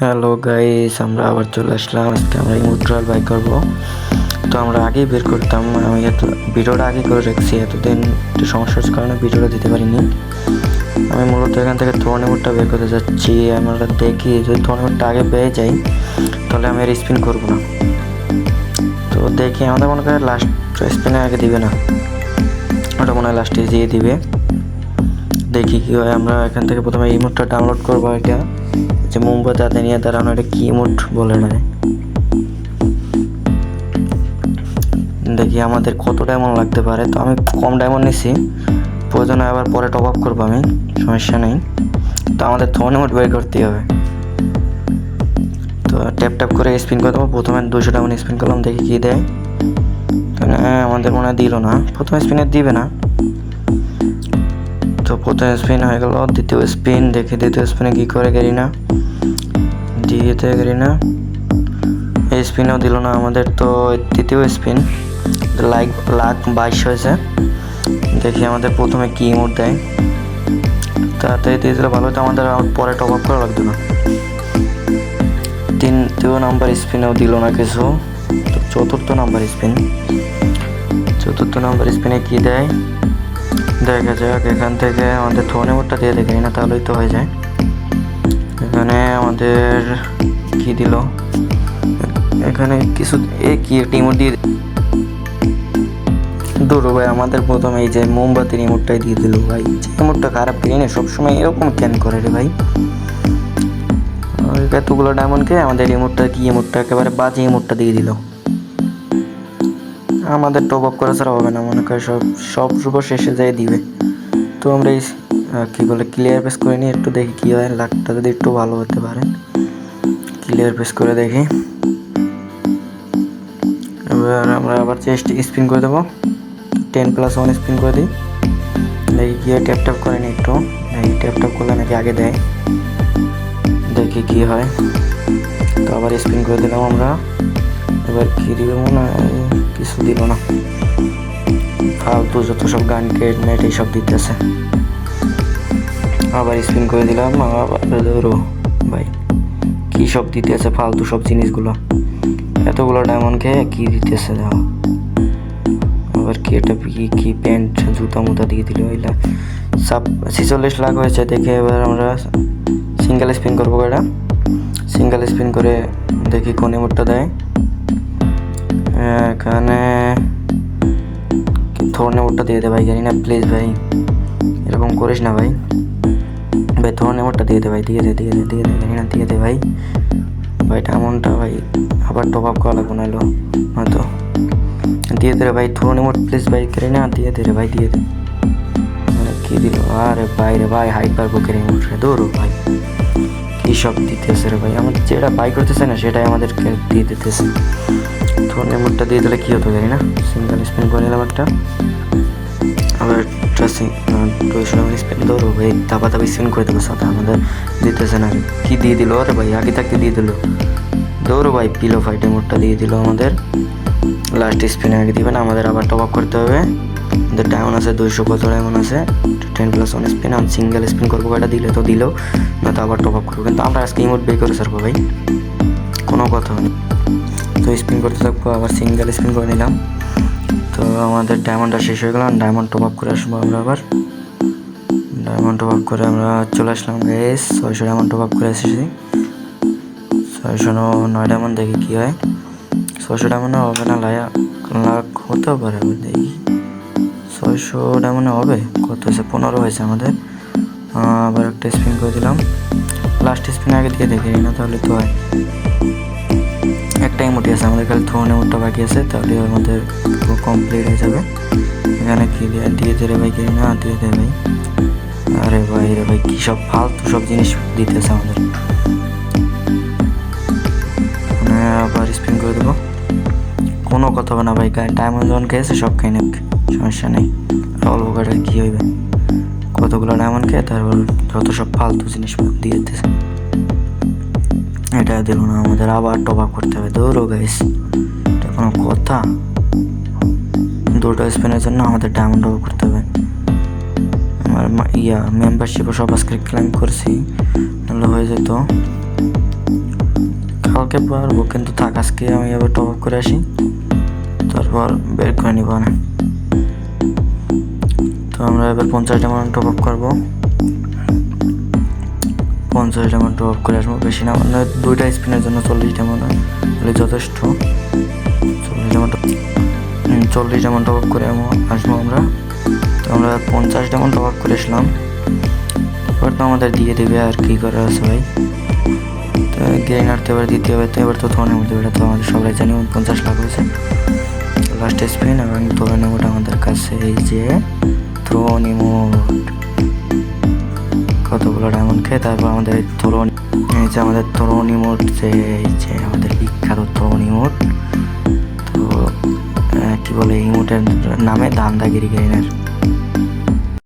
Hello guys আমরা আবার চলে আসলাম। আজকে আমরা ইমো ট্রায়াল বাই করব। তো আমরা আগেই বের করতাম। আমি এত ভিডিওটা আগে করে রাখছি। এতদিন একটু সমস্যার কারণে ভিডিওটা দিতে পারিনি। আমি মূলত এখান থেকে থর্নিমোটটা বের করতে যাচ্ছি। আমরা দেখি যদি থর্নিমোটটা আগে পেয়ে যাই, তাহলে আমি আর স্পিন করব না। তো দেখি, আমাদের মনে করে লাস্ট স্পিনে আগে দিবে না। ওটা মনে হয় লাস্টে দিয়ে দিবে। দেখি কী হয়। আমরা এখান থেকে প্রথমে ইমোটটা ডাউনলোড করব এটা। যে মোমবাতি হাতে নিয়ে দাঁড়ানো, এটা কি ইমোট বলে না দেখি আমাদের কত ডায়মন্ড লাগতে পারে। তো আমি কম ডায়মন্ড নিছি। প্রয়োজনে আবার পরে টপ আপ করব আমি, সমস্যা নেই। তো আমাদের থোন ইমোট বের করতেই হবে। তো ট্যাপ ট্যাপ করে স্পিন করে দেবো। প্রথমে দুশো ডায়মন্ড স্পিন করলাম, দেখি কী দেয়। আমাদের মনে হয় দিল না। প্রথমে স্পিনে দিবে না। তো প্রথম স্পিন হয়ে গেল, দ্বিতীয় স্পিন দেখি দ্বিতীয় স্পিনে কী করে গেলি না? দ্বিতীয় গেলি না? এই স্পিনও দিল না আমাদের, তো তৃতীয় স্পিন লাইক লাখ বাইশ হয়েছে। দেখি আমাদের প্রথমে কি মোট দেয়। তাড়াতাড়ি দিয়ে ভালো হতো, আমাদের পরে টপ আপ করা লাগতো না। তৃতীয় নাম্বার স্পিনেও দিল না কিছু। চতুর্থ নাম্বার স্পিন চতুর্থ নাম্বার স্পিনে কি দেয়? দেখা যাক, এখান থেকে আমাদের থোনে মোটটা দিয়ে দেখি না, তাহলেই তো হয়ে যায়। এখানে আমাদের কি দিল? এখানে কিছু এ কি রিমোট দিয়ে দূর ভাই, আমাদের প্রথমে এই যে মোমবাতি রিমোটটাই দিয়ে দিল ভাই। রিমোটটা খারাপ কিনে না, সবসময় এরকম কেন করে রে ভাই? এতগুলো ডায়মন্ডকে আমাদের রিমোটটা কি রিমোটটা একেবারে বাজে রিমোটটা দিয়ে দিল। আমাদের টপ আপ করা ছাড়া হবে না, মনে করে সব সব রূপ শেষে যাই দিবে। তো আমরা এই কী বলে ক্লিয়ার পেস করে নিই, একটু দেখি কী হয় লাখটা যদি একটু ভালো হতে পারে। ক্লিয়ার পেস করে দেখি। এবার আমরা আবার চেস্ট স্পিন করে দেবো। টেন প্লাস ওয়ান স্পিন করে দিই। দেখি গিয়ে ট্যাপ ট্যাপ করে নিই একটু। দেখি ট্যাপ ট্যাপ করলে নাকি আগে দেয়। দেখি কী হয়। তো আবার স্পিন করে দিলাম আমরা। এবার কি দিবে মনে হয় কিছু দিল না। ফালতু যত সব গান কেট মেট এইসব দিতেছে। আবার স্পিন করে দিলাম, আবার ধরো, ভাই, কি সব দিতেছে ফালতু সব জিনিসগুলো। এতগুলো ডায়মন্ডকে কি দিতেছে দাও আবার কি এটা কি প্যান্ট জুতা, মুতা দিয়ে দিল ওইলা সাব ছিচল্লিশ লাখ হয়েছে দেখে এবার আমরা সিঙ্গেল স্পিন করব এটা সিঙ্গেল স্পিন করে দেখি কোন ইমোটটা দেয়। এখানে থোর নেমোটটা দিয়ে দে ভাই, জানি না প্লিজ ভাই। এরকম করিস না ভাই। ভাই থোর নেমোটটা দিয়ে দে ভাই, দিয়ে দে দিয়ে দে দিয়ে দে, জানি না, দিয়ে দে ভাই। ভাই, এমনটা ভাই, আবার টপ আপ করা লাগবে নাহলে হয়তো দিয়ে দে রে ভাই থোর নেমোট প্লিজ ভাই করি না, দিয়ে দে রে ভাই, দিয়ে দে। কি দিল? আরে ভাই রে ভাই, হাইট পারব কেড়ে রে দৌড়ো ভাই। কী সব দিতেছে রে ভাই? আমাদের যেটা বাই করতেছে না, সেটাই আমাদেরকে দিয়ে দিতেছে। থোর নেমোটটা দিয়ে দিলে কী হতো জানি না। সিঙ্গেল স্পিন করে নিলাম একটা। আবার একটা দুইশো স্পিন ধরো ভাই দাবা দাবি স্পিন করে দেবো সাথে। আমাদের দিতেছে না। কি দিয়ে দিল? আরে ভাই, আগে থাকতে দিয়ে দিল। দৌড়ো ভাই পিলো ফাইটে মোটটা দিয়ে দিল আমাদের। লাস্ট স্পিনে আগে দিবে না, আমাদের আবার টপ আপ করতে হবে। আমাদের ডায়মন্ড আছে দুইশো কত ডায়মন্ড আছে। টেন প্লাস ওয়ান স্পিন আমি সিঙ্গেল স্পিন করব, এটা দিলে তো দিলেও না তো আবার টপ আপ করব। কিন্তু আমরা আজকে ইমোট বের করে সারবো ভাই। কোনো কথা নেই। তো স্পিন করতে থাকব, আবার সিঙ্গেল স্পিন করে নিলাম। তো আমাদের ডায়মন্ডটা শেষ হয়ে গেলাম ডায়মন্ড টপ আপ করে আসব আমরা আবার। ডায়মন্ড টপ আপ করে আমরা চলে আসলাম গ্যাস ছয়শো ডায়মন্ড টপ আপ করে এসেছি। ছয়শো নয় ডায়মন্ড দেখি কী হয়। ছয়শো ডায়মন্ডে হবে না, লায়া, লাখ হতেও পারে দেখি। ছয়শো ডায়মন্ডে হবে, কত হয়েছে? পনেরো হয়েছে আমাদের। আবার একটা স্পিন করে দিলাম। লাস্ট স্পিন আগে দিয়ে দেখি না তাহলে তো হয়। একটাই মোটি আছে, আমাদের খালি থ্রোনে মোটটা বাকি আছে, তাহলে আমাদের কমপ্লিট হয়ে যাবে। এখানে কি দিয়ে দে রে ভাই, কি না দিয়ে দে ভাই। আরে ভাই রে ভাই, কী সব ফালতু সব জিনিস দিতেছে আমাদের। আবার স্পিন করে দেবো। কোনো কথা হবে না ভাই ডায়মন্ড যখন খেয়েছে সব খাই না সমস্যা নেই। অল্প কাটা কী হইবে? কতগুলো ডায়মন্ড খেয়ে তারপর যত সব ফালতু জিনিস দিয়ে দিতেছে। এটা দিল না, আমাদের আবার টপ আপ করতে হবে। দৌড়ো গাইস এটা কোনো কথা? দুটো স্পিনের জন্য আমাদের ডায়মন্ড টপ করতে হবে। আমার ইয়া মেম্বারশিপও সব আজকে ক্লাইম করছি, নাহলে হয়ে যেত। কালকে পারব, কিন্তু থাক, আজকে আমি এবার টপ আপ করে আসি। তারপর বের করে নিব না। তো আমরা এবার পঞ্চাশ ডায়মন্ড টপ আপ করব। পঞ্চাশ টপ আপ করে আসব। বেশি না মানে দুইটা স্পিনের জন্য চল্লিশ ডায়মন্ড হলে যথেষ্ট। চল্লিশ ডায়মন্ড চল্লিশ ডায়মন্ড টপ আপ করে আসব আমরা। তো আমরা পঞ্চাশ ডায়মন্ড টপ আপ করে আসলাম। এবার তো আমাদের দিয়ে দেবে আর কি করার আছে ভাই। তো গ্রেনার তো এবার দিতে হবে, তো এবার তো থনের মধ্যে এটা তো আমাদের সবাই জানি পঞ্চাশ লাখ হয়েছে। লাস্ট স্পিন এবং থ্রোন ইমোট আমাদের কাছে, এই যে থ্রোন ইমোট কতগুলো ডায়মন্ড খেয়ে তারপর আমাদের তরুণী, এই যে আমাদের তরুণী মোট যে, এই যে আমাদের বিখ্যাত তরুণী মোট, তো কী বলে বলে ইমোটের নামে দান্দাগিরি গ্রেনার